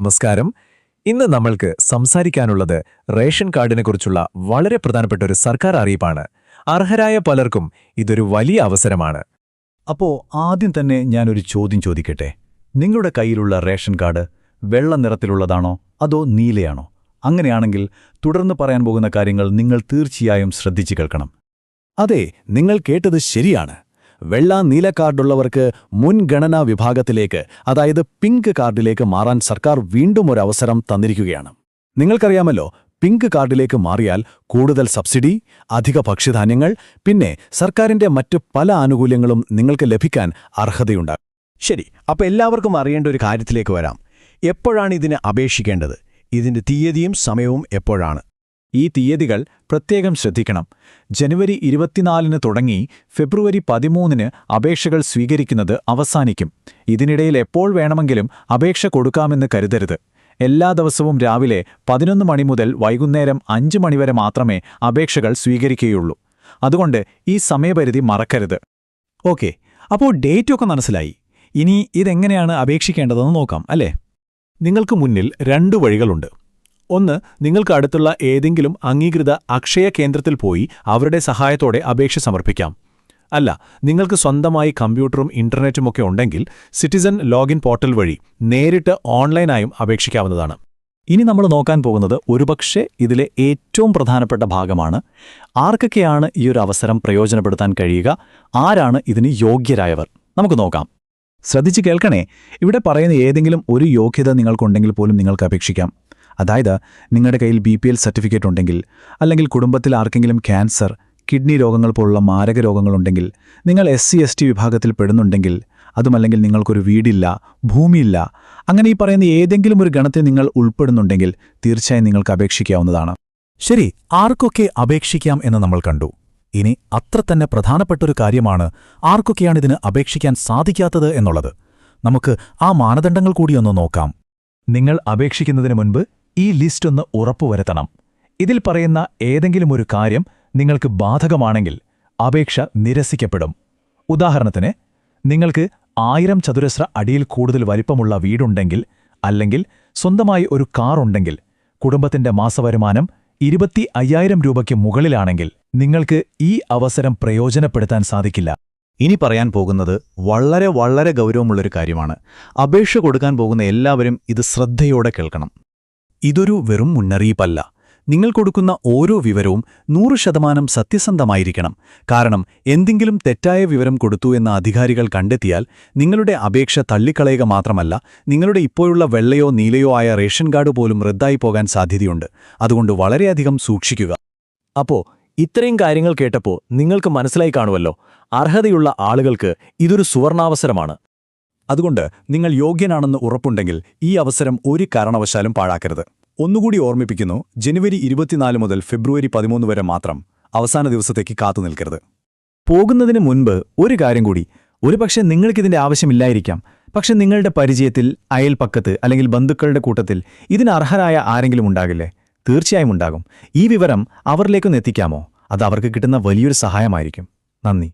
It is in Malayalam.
നമസ്കാരം. ഇന്ന് നമ്മൾക്ക് സംസാരിക്കാനുള്ളത് റേഷൻ കാർഡിനെ കുറിച്ചുള്ള വളരെ പ്രധാനപ്പെട്ട ഒരു സർക്കാർ അറിയിപ്പാണ്. അർഹരായ പലർക്കും ഇതൊരു വലിയ അവസരമാണ്. അപ്പോ ആദ്യം തന്നെ ഞാനൊരു ചോദ്യം ചോദിക്കട്ടെ? നിങ്ങളുടെ കയ്യിലുള്ള റേഷൻ കാർഡ് വെള്ള നിറത്തിലുള്ളതാണോ അതോ നീലയാണോ? അങ്ങനെയാണെങ്കിൽ തുടർന്ന് പറയാൻ പോകുന്ന കാര്യങ്ങൾ നിങ്ങൾ തീർച്ചയായും ശ്രദ്ധിച്ചു കേൾക്കണം. അതെ നിങ്ങൾ കേട്ടത് ശരിയാണ്. വെള്ള നീല കാർഡുള്ളവർക്ക് മുൻഗണനാ വിഭാഗത്തിലേക്ക് അതായത് പിങ്ക് കാർഡിലേക്ക് മാറാൻ സർക്കാർ വീണ്ടും ഒരു അവസരം തന്നിരിക്കുകയാണ്. നിങ്ങൾക്കറിയാമല്ലോ പിങ്ക് കാർഡിലേക്ക് മാറിയാൽ കൂടുതൽ സബ്സിഡി അധിക ഭക്ഷ്യധാന്യങ്ങൾ പിന്നെ സർക്കാരിന്റെ മറ്റ് പല ആനുകൂല്യങ്ങളും നിങ്ങൾക്ക് ലഭിക്കാൻ അർഹതയുണ്ടാകും. ശരി അപ്പൊ എല്ലാവർക്കും അറിയേണ്ട ഒരു കാര്യത്തിലേക്ക് വരാം. എപ്പോഴാണ് ഇതിന് അപേക്ഷിക്കേണ്ടത്? ഇതിന്റെ തീയതിയും സമയവും എപ്പോഴാണ്? ഈ തീയതികൾ പ്രത്യേകം ശ്രദ്ധിക്കണം. ജനുവരി ഇരുപത്തിനാലിന് തുടങ്ങി ഫെബ്രുവരി പതിമൂന്നിന് അപേക്ഷകൾ സ്വീകരിക്കുന്നത് അവസാനിക്കും. ഇതിനിടയിൽ എപ്പോൾ വേണമെങ്കിലും അപേക്ഷ കൊടുക്കാമെന്ന് കരുതരുത്. എല്ലാ ദിവസവും രാവിലെ പതിനൊന്ന് മണി മുതൽ വൈകുന്നേരം അഞ്ച് മണിവരെ മാത്രമേ അപേക്ഷകൾ സ്വീകരിക്കുകയുള്ളൂ. അതുകൊണ്ട് ഈ സമയപരിധി മറക്കരുത്. ഓക്കെ അപ്പോൾ ഡേറ്റൊക്കെ മനസ്സിലായി. ഇനി ഇതെങ്ങനെയാണ് അപേക്ഷിക്കേണ്ടതെന്ന് നോക്കാം അല്ലേ? നിങ്ങൾക്ക് മുന്നിൽ രണ്ടു വഴികളുണ്ട്. ഒന്ന് നിങ്ങൾക്ക് അടുത്തുള്ള ഏതെങ്കിലും അംഗീകൃത അക്ഷയ കേന്ദ്രത്തിൽ പോയി അവരുടെ സഹായത്തോടെ അപേക്ഷ സമർപ്പിക്കാം. അല്ല നിങ്ങൾക്ക് സ്വന്തമായി കമ്പ്യൂട്ടറും ഇന്റർനെറ്റുമൊക്കെ ഉണ്ടെങ്കിൽ സിറ്റിസൺ ലോഗിൻ പോർട്ടൽ വഴി നേരിട്ട് ഓൺലൈനായും അപേക്ഷിക്കാവുന്നതാണ്. ഇനി നമ്മൾ നോക്കാൻ പോകുന്നത് ഒരുപക്ഷെ ഇതിലെ ഏറ്റവും പ്രധാനപ്പെട്ട ഭാഗമാണ്. ആർക്കൊക്കെയാണ് ഈ ഒരു അവസരം പ്രയോജനപ്പെടുത്താൻ കഴിയുക? ആരാണ് ഇതിന് യോഗ്യരായവർ? നമുക്ക് നോക്കാം. ശ്രദ്ധിച്ച് കേൾക്കണേ ഇവിടെ പറയുന്ന ഏതെങ്കിലും ഒരു യോഗ്യത നിങ്ങൾക്കുണ്ടെങ്കിൽ പോലും നിങ്ങൾക്ക് അപേക്ഷിക്കാം. അതായത് നിങ്ങളുടെ കയ്യിൽ ബി പി എൽ സർട്ടിഫിക്കറ്റ് ഉണ്ടെങ്കിൽ അല്ലെങ്കിൽ കുടുംബത്തിൽ ആർക്കെങ്കിലും ക്യാൻസർ കിഡ്നി രോഗങ്ങൾ പോലുള്ള മാരക രോഗങ്ങളുണ്ടെങ്കിൽ നിങ്ങൾ എസ് സി എസ് ടി വിഭാഗത്തിൽ പെടുന്നുണ്ടെങ്കിൽ അതുമല്ലെങ്കിൽ നിങ്ങൾക്കൊരു വീടില്ല ഭൂമിയില്ല അങ്ങനെ ഈ പറയുന്ന ഏതെങ്കിലും ഒരു ഗണത്തിൽ നിങ്ങൾ ഉൾപ്പെടുന്നുണ്ടെങ്കിൽ തീർച്ചയായും നിങ്ങൾക്ക് അപേക്ഷിക്കാവുന്നതാണ്. ശരി ആർക്കൊക്കെ അപേക്ഷിക്കാം എന്ന് നമ്മൾ കണ്ടു. ഇനി അത്ര തന്നെ പ്രധാനപ്പെട്ട ഒരു കാര്യമാണ് ആർക്കൊക്കെയാണ് ഇതിന് അപേക്ഷിക്കാൻ സാധിക്കാത്തത് എന്നുള്ളത്. നമുക്ക് ആ മാനദണ്ഡങ്ങൾ കൂടിയൊന്ന് നോക്കാം. നിങ്ങൾ അപേക്ഷിക്കുന്നതിന് മുൻപ് ഈ ലിസ്റ്റ് ഒന്ന് ഉറപ്പുവരുത്തണം. ഇതിൽ പറയുന്ന ഏതെങ്കിലും ഒരു കാര്യം നിങ്ങൾക്ക് ബാധകമാണെങ്കിൽ അപേക്ഷ നിരസിക്കപ്പെടും. ഉദാഹരണത്തിന് നിങ്ങൾക്ക് ആയിരം ചതുരശ്ര അടിയിൽ കൂടുതൽ വലിപ്പമുള്ള വീടുണ്ടെങ്കിൽ അല്ലെങ്കിൽ സ്വന്തമായി ഒരു കാർ ഉണ്ടെങ്കിൽ കുടുംബത്തിന്റെ മാസവരുമാനം ഇരുപത്തി അയ്യായിരം രൂപയ്ക്ക് മുകളിലാണെങ്കിൽ നിങ്ങൾക്ക് ഈ അവസരം പ്രയോജനപ്പെടുത്താൻ സാധിക്കില്ല. ഇനി പറയാൻ പോകുന്നത് വളരെ വളരെ ഗൗരവമുള്ളൊരു കാര്യമാണ്. അപേക്ഷ കൊടുക്കാൻ പോകുന്ന എല്ലാവരും ഇത് ശ്രദ്ധയോടെ കേൾക്കണം. ഇതൊരു വെറും മുന്നറിയിപ്പല്ല. നിങ്ങൾ കൊടുക്കുന്ന ഓരോ വിവരവും നൂറ് ശതമാനം സത്യസന്ധമായിരിക്കണം. കാരണം എന്തെങ്കിലും തെറ്റായ വിവരം കൊടുത്തു എന്ന അധികാരികൾ കണ്ടെത്തിയാൽ നിങ്ങളുടെ അപേക്ഷ തള്ളിക്കളയുക മാത്രമല്ല നിങ്ങളുടെ ഇപ്പോഴുള്ള വെള്ളയോ നീലയോ ആയ റേഷൻ കാർഡ് പോലും റദ്ദായി പോകാൻ സാധ്യതയുണ്ട്. അതുകൊണ്ട് വളരെയധികം സൂക്ഷിക്കുക. അപ്പോ ഇത്രയും കാര്യങ്ങൾ കേട്ടപ്പോൾ നിങ്ങൾക്ക് മനസ്സിലായി കാണുമല്ലോ അർഹതയുള്ള ആളുകൾക്ക് ഇതൊരു സുവർണാവസരമാണ്. അതുകൊണ്ട് നിങ്ങൾ യോഗ്യനാണെന്ന് ഉറപ്പുണ്ടെങ്കിൽ ഈ അവസരം ഒരു കാരണവശാലും പാഴാക്കരുത്. ഒന്നുകൂടി ഓർമ്മിപ്പിക്കുന്നു ജനുവരി ഇരുപത്തിനാല് മുതൽ ഫെബ്രുവരി പതിമൂന്ന് വരെ മാത്രം അവസാന ദിവസത്തേക്ക് കാത്തു നിൽക്കരുത്. പോകുന്നതിന് മുൻപ് ഒരു കാര്യം കൂടി ഒരുപക്ഷെ നിങ്ങൾക്കിതിന്റെ ആവശ്യമില്ലായിരിക്കാം പക്ഷെ നിങ്ങളുടെ പരിചയത്തിൽ അയൽപ്പക്കത്ത് അല്ലെങ്കിൽ ബന്ധുക്കളുടെ കൂട്ടത്തിൽ ഇതിന് അർഹരായ ആരെങ്കിലും ഉണ്ടാകില്ലേ? തീർച്ചയായും ഉണ്ടാകും. ഈ വിവരം അവരിലേക്കൊന്ന് എത്തിക്കാമോ? അത് അവർക്ക് കിട്ടുന്ന വലിയൊരു സഹായമായിരിക്കും. നന്ദി.